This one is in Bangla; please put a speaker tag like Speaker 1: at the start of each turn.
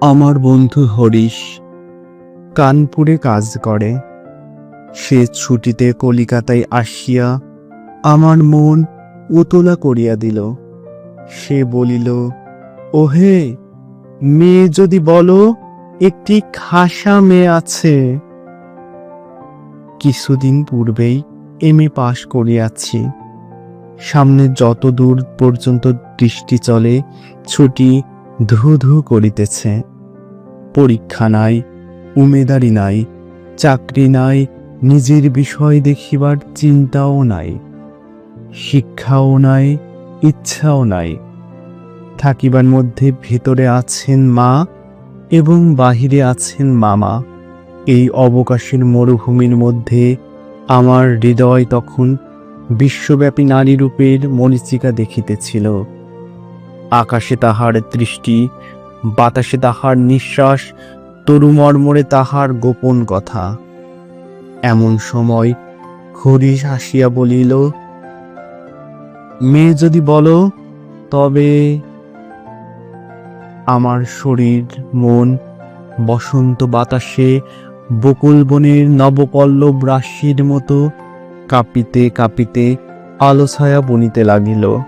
Speaker 1: আমার বন্ধু হরিশ কানপুরে কাজ করে। সে ছুটিতে কলিকাতায় আসিয়া আমার মন উতলা করিয়া দিল। সে বলিল, ওহে, মেয়ে যদি বলো, একটি খাসা মেয়ে আছে। কিছুদিন পূর্বেই এম এ পাশ করিয়াছি। সামনে যত দূর পর্যন্ত দৃষ্টি চলে, ছুটি ধু ধু করিতেছে। পরীক্ষা নাই, উমেদারি নাই, চাকরি নাই, নিজের বিষয় দেখিবার চিন্তাও নাই, শিক্ষাও নাই, ইচ্ছাও নাই। থাকিবার মধ্যে ভেতরে আছেন মা এবং বাহিরে আছেন মামা। এই অবকাশের মরুভূমির মধ্যে আমার হৃদয় তখন বিশ্বব্যাপী নারী রূপের মরিচিকা দেখিতেছিল। আকাশে তাহার দৃষ্টি বাতাসে তাহার নিঃশ্বাস তরুমর্মরে তাহার গোপন কথা। এমন সময় হরিশ হাসিয়া বলিল, মেয়ে যদি বলো, তবে আমার শরীর, মন, বসন্ত বাতাসে বকুল বনের নবপল্লব রাশির মতো কাঁপিতে কাঁপিতে আলো ছায়া বনিতে লাগিল।